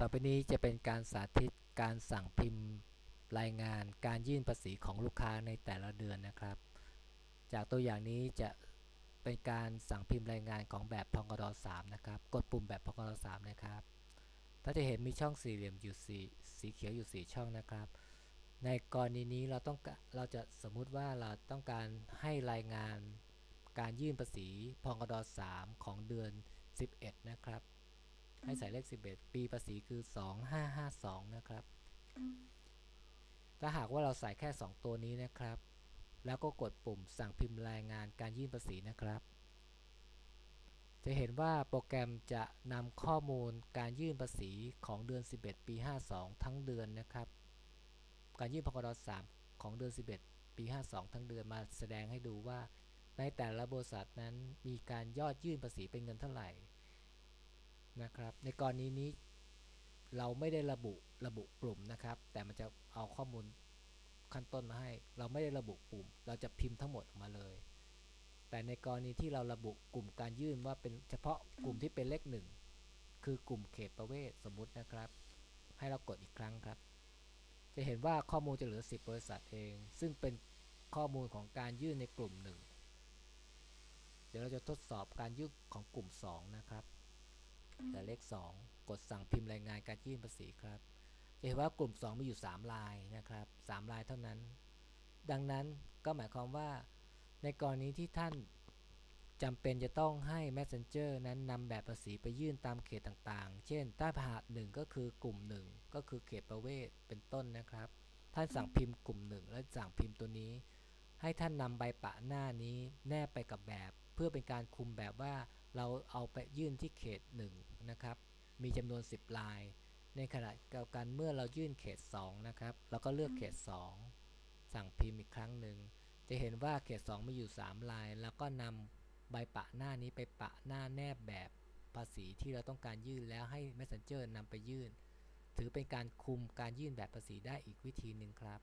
ต่อไปนี้จะเป็นการสาธิตการสั่งพิมพ์รายงานการยื่นภาษีของลูกค้าในแต่ละเดือนนะครับ จากตัวอย่างนี้จะเป็นการสั่งพิมพ์รายงานของแบบพกด3นะครับ กดปุ่มแบบพกด3นะครับถ้าจะเห็นมีช่องสี่เหลี่ยมอยู่สีสีเขียวอยู่ 4 ช่องนะครับ ในกรณีนี้เราต้องเราจะสมมุติว่าเราต้องการให้รายงานการยื่นภาษีพกด3ของเดือน 11 นะครับ ให้ใส่เลข 11 ปีภาษีคือ 2552 นะครับ ถ้าหากว่าเราใส่แค่ 2 ตัวนี้นะครับ แล้วก็กดปุ่มสั่งพิมพ์รายงานการยื่นภาษีนะครับ จะเห็นว่าโปรแกรมจะนำข้อมูลการยื่นภาษีของเดือน 11 ปี 52 ทั้งเดือนนะครับ การยื่นพกด3ของเดือน 11 ปี 52 ทั้งเดือนมาแสดงให้ดูว่าในแต่ละบริษัทนั้นมีการยอดยื่นภาษีเป็นเงินเท่าไหร่ นะครับ ในกรณีนี้เราไม่ได้ระบุระบุกลุ่มนะครับ แต่มันจะเอาข้อมูลขั้นต้นมาให้ เราไม่ได้ระบุกลุ่ม เราจะพิมพ์ทั้งหมดออกมาเลย แต่ในกรณีที่เราระบุกลุ่มการยื่นว่าเป็นเฉพาะกลุ่มที่เป็นเลขหนึ่งคือกลุ่มเขตประเวศสมมุตินะครับ ให้เรากดอีกครั้งครับ จะเห็นว่าข้อมูลจะเหลือ 10 บริษัทเอง ซึ่งเป็นข้อมูลของการยื่นในกลุ่มหนึ่งเดี๋ยวเราจะทดสอบการยื่นของกลุ่ม 2 นะครับ แต่เลข 2 กดสั่งพิมพ์รายงานการยื่นภาษีครับจะเห็นว่ากลุ่ม 2 มีอยู่ 3 ลายนะครับ 3 ลายเท่านั้น ดังนั้นก็หมายความว่า ในกรณีที่ท่านจำเป็นจะต้องให้ Messenger นั้นนำแบบภาษีไปยื่นตามเขตต่างๆ เช่น ใต้พหัสหนึ่งก็คือกลุ่ม 1 ก็คือเขตประเวศเป็นต้นนะครับ ท่านสั่งพิมพ์กลุ่ม 1 และสั่งพิมพ์ตัวนี้ ให้ท่านนำใบปะหน้านี้แนบไปกับแบบ เพื่อเป็นการคุมแบบว่า เราเอาไปยื่นที่เขต1นะครับ มีจำนวน 10 ลาย ในขณะเดียวกันเมื่อเรายื่นเขต 2 นะครับ เราก็เลือกเขต 2 สั่งพิมพ์อีกครั้งหนึ่ง จะเห็นว่าเขต 2 มีอยู่ 3 ลาย แล้วก็นำใบปะหน้านี้ไปปะหน้าแนบแบบภาษีที่เราต้องการยื่นแล้วให้ Messenger นำไปยื่น ถือเป็นการคุมการยื่นแบบภาษีได้อีกวิธีหนึ่งครับ